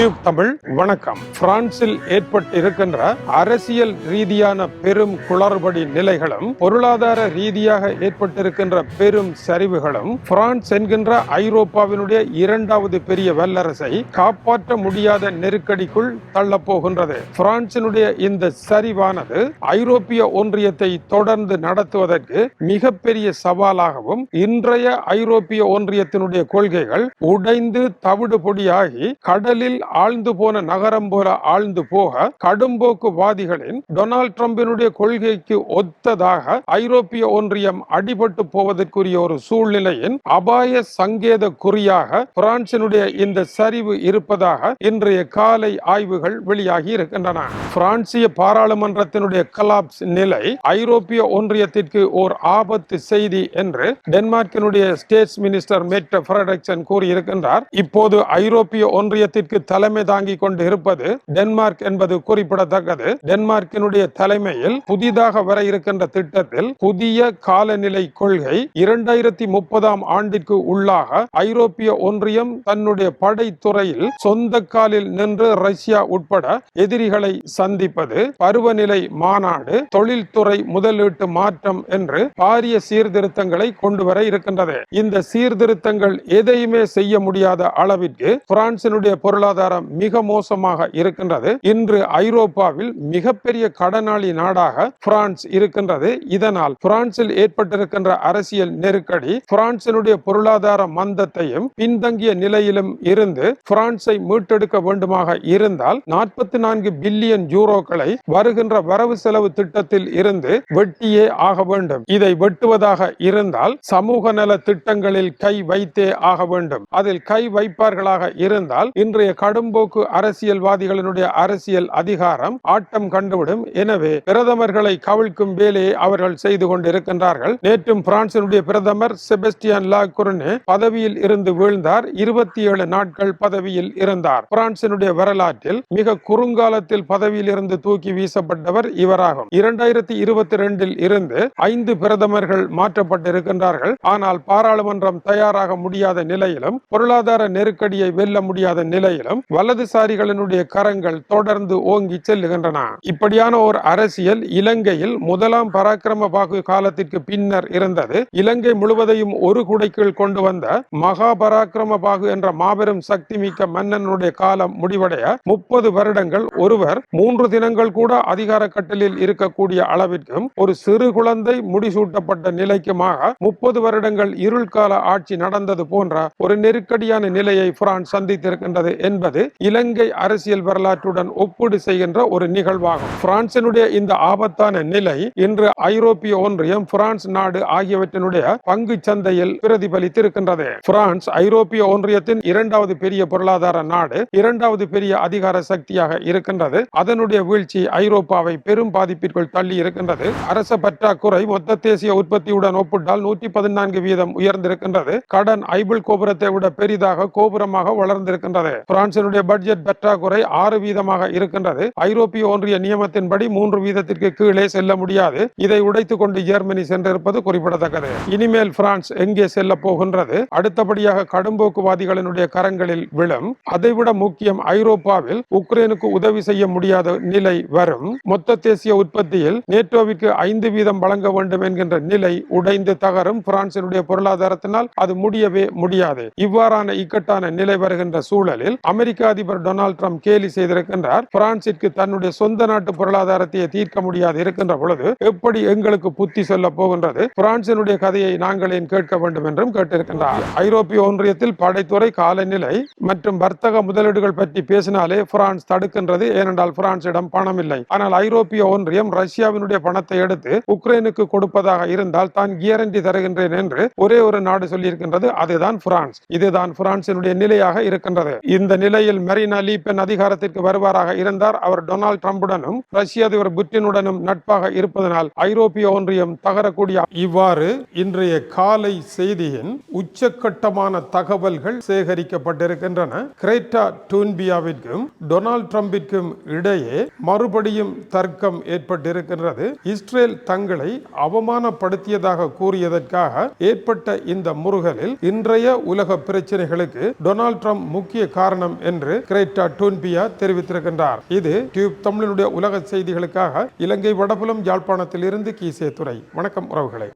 Tube Tamil வணக்கம். பிரான்சில் ஏற்பட்டிருக்கின்ற அரசியல் ரீதியான பெரும் குளறுபடி நிலைகளும் பொருளாதார ரீதியாக ஏற்பட்டிருக்கின்ற பெரும் சரிவுகளும் பிரான்ஸ் என்கின்ற ஐரோப்பாவினுடைய இரண்டாவது பெரிய வல்லரசை காப்பாற்ற முடியாத நெருக்கடிக்குள் தள்ளப் போகின்றது பிரான்சினுடைய இந்த சரிவானது ஐரோப்பிய ஒன்றியத்தை தொடர்ந்து நடத்துவதற்கு மிகப்பெரிய சவாலாகவும் இன்றைய ஐரோப்பிய ஒன்றியத்தினுடைய கொள்கைகள் உடைந்து தவிடு பொடியாகி கடலில் ஆழ்ந்து போன நகரம் போல ஆழ்ந்து போக கடும்போக்குவாதிகளின் டொனால்ட் ட்ரம்பினுடைய கொள்கைக்கு ஒத்ததாக ஐரோப்பிய ஒன்றியம் அடிபட்டு போவதற்குரிய ஒரு சூழ்நிலையின் அபாய சங்கேத குறியாக பிரான்சினுடைய இந்த சரிவு இருப்பதாக இன்றைய காலை ஆய்வுகள் வெளியாகி இருக்கின்றன. பிரான்சிய பாராளுமன்றத்தினுடைய கலாப்ஸ் நிலை ஐரோப்பிய ஒன்றியத்திற்கு ஓர் ஆபத்து செய்தி என்று டென்மார்க்கினுடைய ஸ்டேட்ஸ் மினிஸ்டர் மேட்ட ஃபிரடக்சன் கூறியிருக்கின்றார். இப்போது ஐரோப்பிய ஒன்றியத்திற்கு தலைமை தாங்கிக் கொண்டு இருப்பது டென்மார்க் என்பது குறிப்பிடத்தக்கது. டென்மார்க்கினுடைய தலைமையில் புதிதாக வர இருக்கின்ற திட்டத்தில் புதிய காலநிலை கொள்கை இரண்டாயிரத்தி முப்பதாம் ஆண்டிற்கு உள்ளாக ஐரோப்பிய ஒன்றியம் தன்னுடைய படைத்துறையில் சொந்த காலில் நின்று ரஷ்யா உட்பட எதிரிகளை சந்திப்பது பருவநிலை மாநாடு தொழில்துறை முதலீட்டு மாற்றம் என்று பாரிய சீர்திருத்தங்களை கொண்டு வர இருக்கின்றது. இந்த சீர்திருத்தங்கள் எதையுமே செய்ய முடியாத அளவிற்கு பிரான்சினுடைய பொருளாதார பொருளாதாரம் மிக மோசமாக இருக்கின்றது. இன்று ஐரோப்பாவில் மிகப்பெரிய கடனாளி நாடாக பிரான்ஸ் இருக்கின்றது. இதனால் பிரான்சில் ஏற்பட்டிருக்கின்ற அரசியல் நெருக்கடி பிரான்சினுடைய பொருளாதார மந்தத்தையும் பின்தங்கிய நிலையிலும் இருந்து பிரான்சை மீட்டெடுக்க வேண்டுமாக இருந்தால் நாற்பத்தி நான்கு பில்லியன் யூரோக்களை வருகின்ற வரவு செலவு திட்டத்தில் இருந்து வெட்டியே ஆக வேண்டும். இதை வெட்டுவதாக இருந்தால் சமூக நல திட்டங்களில் கை வைத்தே ஆக வேண்டும். அதில் கை வைப்பார்களாக இருந்தால் இன்றைய கடும்போக்கு அரசியல்வாதிகளினுடைய அரசியல் அதிகாரம் ஆட்டம் கண்டுவிடும். எனவே பிரதமர்களை கவிழ்க்கும் வேலையை அவர்கள் செய்து கொண்டிருக்கின்றார்கள். நேற்றும் பிரான்சினுடைய பிரதமர் செபஸ்டியன் லா பதவியில் இருந்து வீழ்ந்தார். இருபத்தி ஏழு நாட்கள் பதவியில் இருந்தார். பிரான்சினுடைய வரலாற்றில் மிக குறுங்காலத்தில் பதவியில் இருந்து தூக்கி வீசப்பட்டவர் இவராகும். இரண்டாயிரத்தி இருபத்தி ரெண்டில் இருந்து ஐந்து பிரதமர்கள் மாற்றப்பட்டிருக்கின்றார்கள். ஆனால் பாராளுமன்றம் தயாராக முடியாத நிலையிலும் பொருளாதார நெருக்கடியை வெல்ல முடியாத நிலையிலும் வலதுசாரிகளினுடைய கரங்கள் தொடர்ந்து ஓங்கி செல்லுகின்றன. இப்படியான ஒரு அரசியல் இலங்கையில் முதலாம் பராக்கிரம பாகு காலத்திற்கு பின்னர் இருந்தது. இலங்கை முழுவதையும் ஒரு குடைக்குள் கொண்டு வந்த மகா பராக்கிரம பாகு என்ற மாபெரும் சக்தி மிக்க மன்னனுடைய காலம் முடிவடைய முப்பது வருடங்கள் ஒருவர் மூன்று தினங்கள் கூட அதிகார கட்டலில் இருக்கக்கூடிய அளவிற்கும் ஒரு சிறு குழந்தை முடிசூட்டப்பட்ட நிலைக்குமாக முப்பது வருடங்கள் இருள் கால ஆட்சி நடந்தது போன்ற ஒரு நெருக்கடியான நிலையை பிரான்ஸ் சந்தித்திருக்கின்றது என்பது இலங்கை அரசியல் வரலாற்றுடன் ஒப்பீடு செய்கின்ற ஒரு நிகழ்வாகும். பிரான்சினுடைய இந்த ஆபத்தான நிலை இன்று ஐரோப்பிய ஒன்றியம் பிரான்ஸ் நாடு ஆகியவற்றினுடைய பங்கு சந்தையில் பிரதிபலித்திருக்கின்றது. பிரான்ஸ் ஐரோப்பிய ஒன்றியத்தின் இரண்டாவது பெரிய பொருளாதார நாடு இரண்டாவது பெரிய அதிகார சக்தியாக இருக்கின்றது. அதனுடைய வீழ்ச்சி ஐரோப்பாவை பெரும் பாதிப்பிற்குள் தள்ளி இருக்கின்றது. அரச பற்றாக்குறை மொத்த தேசிய உற்பத்தியுடன் ஒப்பிட்டால் நூற்றி பதினான்கு வீதம் உயர்ந்திருக்கின்றது. கடன் ஐபிள் கோபுரத்தை விட பெரிதாக கோபுரமாக வளர்ந்திருக்கின்றது. பிரான்ஸ் பிரான்சினுடைய பட்ஜெட் பற்றாக்குறை ஆறு வீதமாக இருக்கின்றது. ஐரோப்பிய ஒன்றிய நியமத்தின்படி மூன்று வீதத்திற்கு கீழே செல்ல முடியாது. இதை உடைத்துக் கொண்டு ஜெர்மனி சென்றிருப்பது குறிப்பிடத்தக்கது. இனிமேல் பிரான்ஸ் எங்கே செல்ல போகின்றது? அடுத்தபடியாக கடும்போக்குவாதிகளினுடைய கரங்களில் விழும். அதைவிட முக்கியம் ஐரோப்பாவில் உக்ரைனுக்கு உதவி செய்ய முடியாத நிலை வரும். மொத்த தேசிய உற்பத்தியில் நேட்டோவிற்கு ஐந்து வீதம் வழங்க வேண்டும் என்கின்ற நிலை உடைந்து தகரும் பிரான்சினுடைய பொருளாதாரத்தினால் அது முடியவே முடியாது. இவ்வாறான இக்கட்டான நிலை வருகின்ற சூழலில் அமெரிக்க அதிபர் டொனால்டு ட்ரம்ப் கேலி செய்திருக்கின்றார். பிரான்சிற்கு தன்னுடைய சொந்த நாட்டு பொருளாதாரத்தை தீர்க்க முடியாது இருக்கின்ற பொழுது எப்படி எங்களுக்கு புத்தி சொல்ல போகின்றது? பிரான்சினுடைய கதையை நாங்கள் ஏன் கேட்க வேண்டும் என்றும் கேட்டிருக்கின்றார். ஐரோப்பிய ஒன்றியத்தில் படைத்துறை காலநிலை மற்றும் வர்த்தக முதலீடுகள் பற்றி பேசினாலே பிரான்ஸ் தடுக்கின்றது. ஏனென்றால் பிரான்சிடம் பணம் இல்லை. ஆனால் ஐரோப்பிய ஒன்றியம் ரஷ்யாவினுடைய பணத்தை எடுத்து உக்ரைனுக்கு கொடுப்பதாக இருந்தால் தான் கியரண்டி தருகின்றேன் என்று ஒரே ஒரு நாடு சொல்லியிருக்கின்றது. அதுதான் பிரான்ஸ். இதுதான் பிரான்சினுடைய நிலையாக இருக்கின்றது. இந்த நிலை நிலையில் மெரினா லீபென் அதிகாரத்திற்கு வருவாராக இருந்தார். அவர் டொனால்டு ட்ரம்புடனும் ரஷ்ய அதிபர் புட்டினுடனும் நட்பாக இருப்பதனால் ஐரோப்பிய ஒன்றியம் தகரக்கூடிய இவ்வாறு இன்றைய காலை செய்தியின் உச்சக்கட்டமான தகவல்கள் சேகரிக்கப்பட்டிருக்கின்றன. கிரேட்டா டூன்பியாவிற்கும் டொனால்ட் ட்ரம்பிற்கும் இடையே மறுபடியும் தர்க்கம் ஏற்பட்டிருக்கின்றது. இஸ்ரேல் தங்களை அவமானப்படுத்தியதாக கூறியதற்காக ஏற்பட்ட இந்த முருகலில் இன்றைய உலக பிரச்சனைகளுக்கு டொனால்ட் ட்ரம்ப் முக்கிய காரணம் என்று கிரேட்டா டூன்பியா தெரிவித்திருக்கின்றார். இது டியூப் தமிழனுடைய உலக செய்திகளுக்காக இலங்கை வடபுலம் யாழ்ப்பாணத்தில் இருந்து கீசே துறை வணக்கம் உறவுகளை.